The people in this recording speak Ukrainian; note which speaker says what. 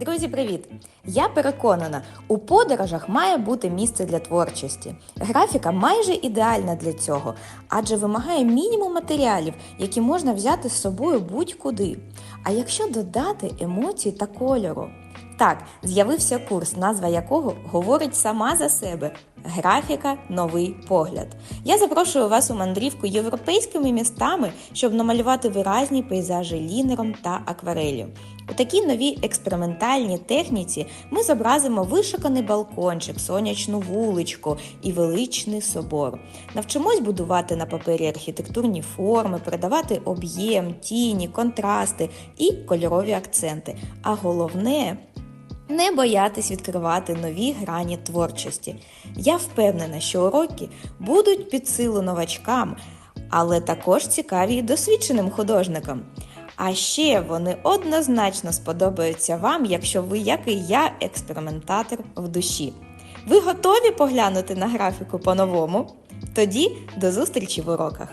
Speaker 1: Друзі, привіт! Я переконана, у подорожах має бути місце для творчості. Графіка майже ідеальна для цього, адже вимагає мінімум матеріалів, які можна взяти з собою будь-куди. А якщо додати емоцій та кольору. Так, з'явився курс, назва якого говорить сама за себе. Графіка новий погляд. Я запрошую вас у мандрівку європейськими містами, щоб намалювати виразні пейзажі лінером та акварелью. У такій новій експериментальній техніці ми зобразимо вишуканий балкончик, сонячну вуличку і величний собор. Навчимось будувати на папері архітектурні форми, передавати об'єм, тіні, контрасти і кольорові акценти. А головне не боятись відкривати нові грані творчості. Я впевнена, що уроки будуть під силу новачкам, але також цікаві і досвідченим художникам. А ще вони однозначно сподобаються вам, якщо ви, як і я, експериментатор в душі. Ви готові поглянути на графіку по-новому? Тоді до зустрічі в уроках!